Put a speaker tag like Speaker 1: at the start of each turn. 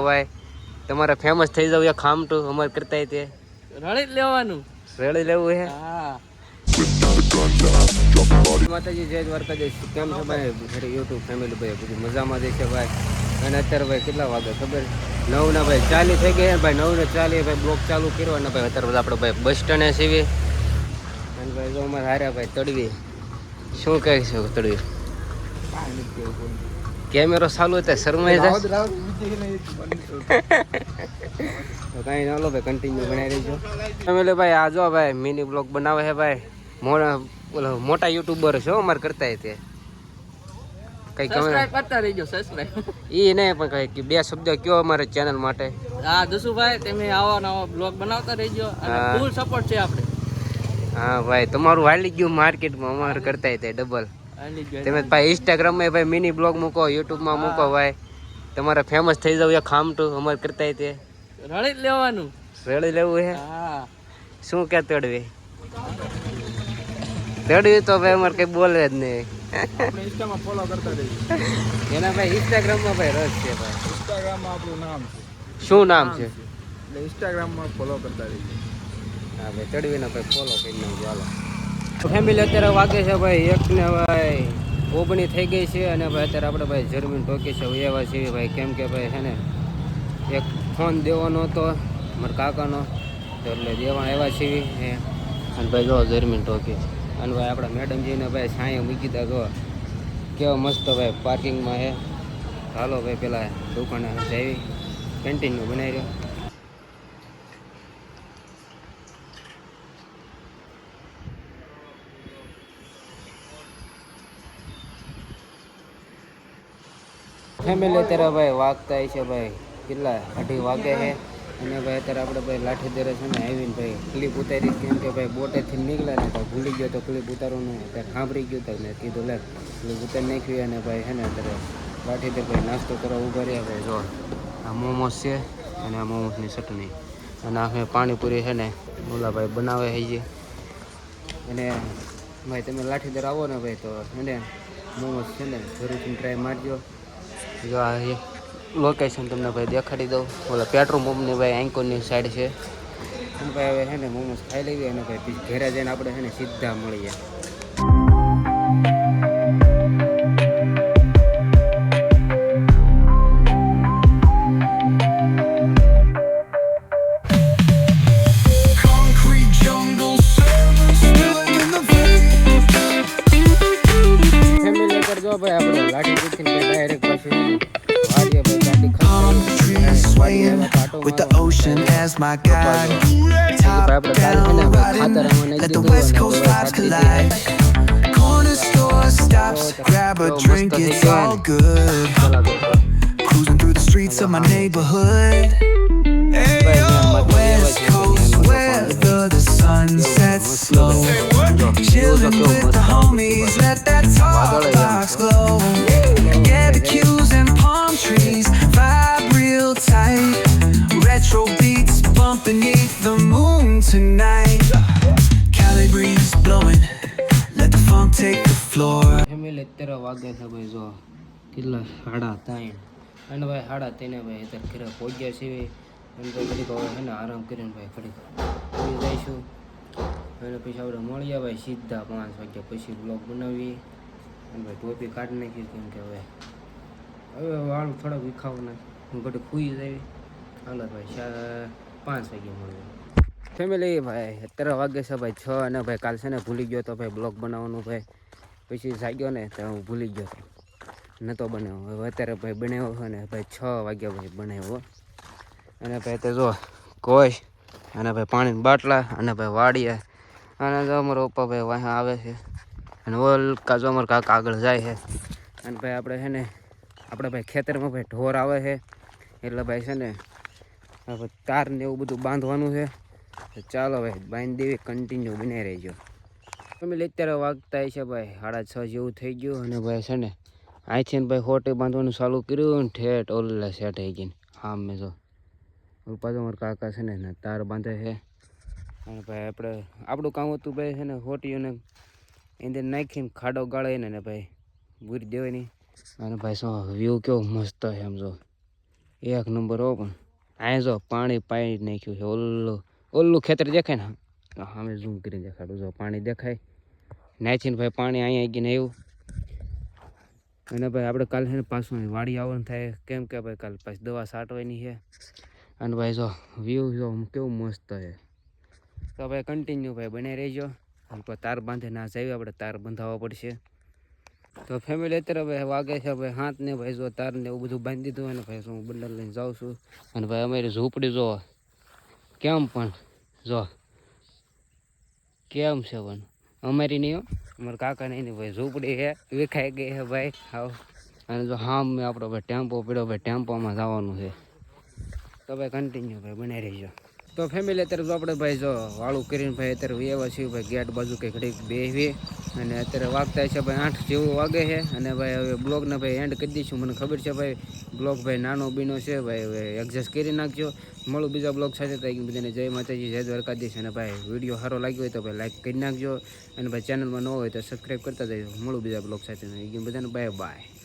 Speaker 1: ભાઈ. તમારે ફેમસ થઈ જવું એ ખામટું અમારે કરતા તે.
Speaker 2: રળી લેવાનું.
Speaker 1: રળી લેવું હે.
Speaker 2: હા.
Speaker 1: માતાજી જય દ્વારકાધીશ. કેમ છે ભાઈ? ઘરે યુટ્યુબ ફેમિલી ભાઈ બધી મજામાં જ છે ભાઈ. અને અત્યારે ભાઈ કેટલા વાગે ખબર? નવ ના ભાઈ ચાલી થઈ ગયા ભાઈ નવ ને ચાલી ભાઈ બ્લોક ચાલુ કર્યો અને ભાઈ અત્યારે આપણે ભાઈ બસ સ્ટેન્ડે સીવી. અને ભાઈ જો અમારે હાર્યા ભાઈ તડવી. શું કહે છે તડવી કેમેરો ચાલુ હતો શરમાઈ જાય. તો. કાંઈ ના લો ભાઈ કન્ટિન્યુ બનાવી રહીજો ફેમિલી ભાઈ આ જો ભાઈ મિની બ્લોગ બનાવે છે ભાઈ. મોટા ઓલો મોટા યુટ્યુબર છે અમારે કરતા તે. કઈ
Speaker 2: સબસ્ક્રાઇબ કરતા રહીજો સબસ્ક્રાઇબ
Speaker 1: એ નહીં પણ કઈ કે બે શબ્દ કયો અમારે ચેનલ માટે.
Speaker 2: હા દસુભાઈ તમે આવા નવા બ્લોગ બનાવતા રહેજો અને ફૂલ સપોર્ટ છે આપણે.
Speaker 1: હા ભાઈ તમારું હાલી ગયું માર્કેટમાં અમારે કરતા તે ડબલ. તમે ભાઈ ઇન્સ્ટાગ્રામમાં ભાઈ મિની બ્લોગ મૂકો યુટ્યુબમાં મૂકો ભાઈ. તમારે ફેમસ થઈ જાવ એક ખામટું અમારે કરતા તે.
Speaker 2: રળી લેવાનું.
Speaker 1: રળી લેવું છે
Speaker 2: હા.
Speaker 1: શું કે તડવી? તડવી તો ભાઈ અમારે કઈ બોલે જ નહીં.
Speaker 3: ઇન્સ્ટામાં ફોલો કરતા રહીએ
Speaker 1: એના ભાઈ ઇન્સ્ટાગ્રામમાં ભાઈ રસ છે ભાઈ.
Speaker 3: ઇન્સ્ટાગ્રામમાં આપણું નામ છે.
Speaker 1: શું નામ છે?
Speaker 3: એટલે ઇન્સ્ટાગ્રામમાં ફોલો કરતા રહીએ
Speaker 1: હા ભાઈ ચડવીને ભાઈ ફોલો કરી નાખજો હાલો. ફેમિલી અત્યારે વાગે છે ભાઈ, એક ને ભાઈ, ઓગણી થઈ ગઈ છે અને ભાઈ અત્યારે આપણે ભાઈ જર્મીન ટોકી છે એવા છે ભાઈ. કેમ કે ભાઈ છે ને, એક ફોન દેવાનો હતો, મારા કાકાનો, તો એટલે દેવા આવ્યા છે હે અને ભાઈ જો જર્મીન ટોકી અને ભાઈ આપણા મેડમજીને ભાઈ છાંયો મૂકી દીધા, જો. કેવો મસ્ત ભાઈ પાર્કિંગમાં હે હાલો ભાઈ, પેલા દુકાને જઈ કન્ટિન્યુ બનાવી રહ્યો. ફેમિલી અત્યારે ભાઈ વાગતા છે ભાઈ. કેટલા અઢી વાગે છે? અને ભાઈ અત્યારે આપણે ભાઈ લાઠી દરે છે ને આવીને ભાઈ ક્લિપ ઉતારી કેમ કે ભાઈ બોટેથી નીકળ્યા ને તો ભૂલી ગયો તો ક્લિપ ઉતારવાનું ત્યારે સાંભળી ગયું તો ને કીધું, લે ક્લિપ ઉતારી નાખ્યું અને ભાઈ છે ને અત્યારે લાઠી દે ભાઈ નાસ્તો કરવા ઊભા રહ્યા ભાઈ જો, આ મોમોસ છે અને આ મોમોસની ચટણી. અને આ પાણીપુરી છે ને ઓલા ભાઈ બનાવે છે અને ભાઈ તમે લાઠી દર આવો ને ભાઈ તો એને મોમોસ છે ને જરૂરથી ટ્રાય મારજો. જો આ લોકેશન તમને ભાઈ દેખાડી દઉં. ઓલા પેટ્રોલ પંપની ભાઈ એન્કોરની સાઈડ છે. ભાઈ હવે છે ને મોમોસ ખાઈ લઈએ અને ભાઈ ઘેરા જઈને આપણે છે ને સીધા મળીએ.
Speaker 4: was my
Speaker 1: God, Top down riding,
Speaker 4: let the West Coast vibes collide. Corner store stops, grab a drink, it's all good. Cruising through the streets of my neighborhood.
Speaker 1: Family અત્યારે વાગે છે ભાઈ જો કેટલા? સાડા ત્રણ. અને ભાઈ સાડા ત્રણે ભાઈ અત્યારે ઘરે પહોંચ્યા છીએ. અને ઘડીક હવે છે ને આરામ કરીને ભાઈ ઘડીક સુઈ જઈશું. અને પછી આપણે મળીએ ભાઈ સીધા પાંચ વાગ્યા પછી બ્લોગ બનાવીએ. અને ભાઈ ટોપી કાઢી નાખી કેમ કે હવે હવે વાળ થોડાક વિખાવના હું ઘડીક ખુઈ જાય હાલો ભાઈ પાંચ વાગ્યા મળીએ. ફેમિલી, ભાઈ અત્યારે વાગે છે ભાઈ છ અને ભાઈ કાલ છે ને ભૂલી ગયો તો ભાઈ બ્લોગ બનાવવાનું ભાઈ. પછી જાગ્યો ને તો હું ભૂલી ગયો તો નહોતો બનાવ્યો હવે અત્યારે ભાઈ બનાવ્યો હોય ને ભાઈ છ વાગ્યા ભાઈ બનાવ્યો અને ભાઈ તે જો કોઈ અને ભાઈ પાણીની બાટલા અને ભાઈ વાડીએ. અને જો અમારો પપ્પા ભાઈ વાહ આવે છે. અને ઓલ કાજો અમારો કાકા આગળ જાય છે. અને ભાઈ આપણે છે ને, આપણે ભાઈ ખેતરમાં ભાઈ ઢોર આવે છે. એટલે ભાઈ છે ને તારને એવું બધું બાંધવાનું છે. ચાલો ભાઈ, બાંધી દેવી કન્ટિન્યુ બનાવી રહેજો. ફેમિલી અત્યારે વાગતા છે ભાઈ, સાડા છ જેવું થઈ ગયું અને ભાઈ છે ને અહીંથી ભાઈ હોટે બાંધવાનું ચાલુ કર્યું ને ઠેઠ ઓલા સેટ થઈ ગઈ હા મેં જો પાછો મારા કાકા છે ને તાર બાંધે છે. અને ભાઈ આપણે, આપણું કામ હતું ભાઈ છે ને, હોટીઓને અંદર નાખીને ખાડો ગાળીને ને ભાઈ બુરી દેવાની. અને ભાઈ શું વ્યૂ કેવો મસ્ત છે આમ જો. એક નંબર હો પણ અહીંયા જો પાણી પાણી નાખ્યું છે, ઓલું ઓલું ખેતર દેખાય ને, હા સામે ઝૂમ કરીને દેખાડું, જો પાણી દેખાય. નાચીને ભાઈ પાણી અહીંયા ગઈને આવ્યું. અને ભાઈ આપણે કાલે છે ને પાછું વાડી આવવાનું થાય. કેમ કે ભાઈ કાલે પાછી દવા સાટવાની છે. અને ભાઈ જો વ્યૂ જો કેવું મસ્ત છે. તો ભાઈ કન્ટિન્યુ ભાઈ બને રહેજો. અને તાર બાંધે ના જાય આપણે તાર બંધાવવા પડશે. તો ફેમિલી અત્યારે ભાઈ વાગે છે ભાઈ હાથ ને ભાઈ જો તાર ને એવું બધું બાંધી દીધું અને ભાઈ હું બંડલ લઈને જાઉં છું. અને ભાઈ અમારી ઝૂંપડી જો. કેમ પણ જો. કેમ છે પણ? અમારી નહીં હો. અમારા કાકા નહીં ભાઈ ઝૂંપડી છે, વિખાઈ ગઈ છે ભાઈ. હાવ. અને જો હા, મેં આપણો ભાઈ ટેમ્પો પડ્યો, ભાઈ ટેમ્પોમાં જવાનું છે. તો ભાઈ કન્ટિન્યુ ભાઈ બનાવી રહીજો. તો ફેમિલી અત્યારે જો આપણે ભાઈ જો વાળું કરીને ભાઈ અત્યારે એવા છીએ ભાઈ ગેટ બાજુ કંઈક ઘડીક બેહવી. અને અત્યારે વાગતા છે ભાઈ આઠ જેવું વાગે છે. અને ભાઈ હવે બ્લોગને ભાઈ એન્ડ કરી દઈશું. મને ખબર છે ભાઈ, બ્લોગ ભાઈ નાનો બીનો છે, ભાઈ હવે એડજસ્ટ કરી નાખજો. મળું બીજા બ્લોગ સાથે. તો બધાને જય માતાજી, જય દ્વારકાધીશ. અને ભાઈ, વીડિયો સારો લાગ્યો હોય તો ભાઈ લાઈક કરી નાખજો. અને ભાઈ ચેનલમાં ન હોય તો સબસ્ક્રાઈબ કરતા જજો. મળું બીજા બ્લોગ સાથે. બધાને બાય બાય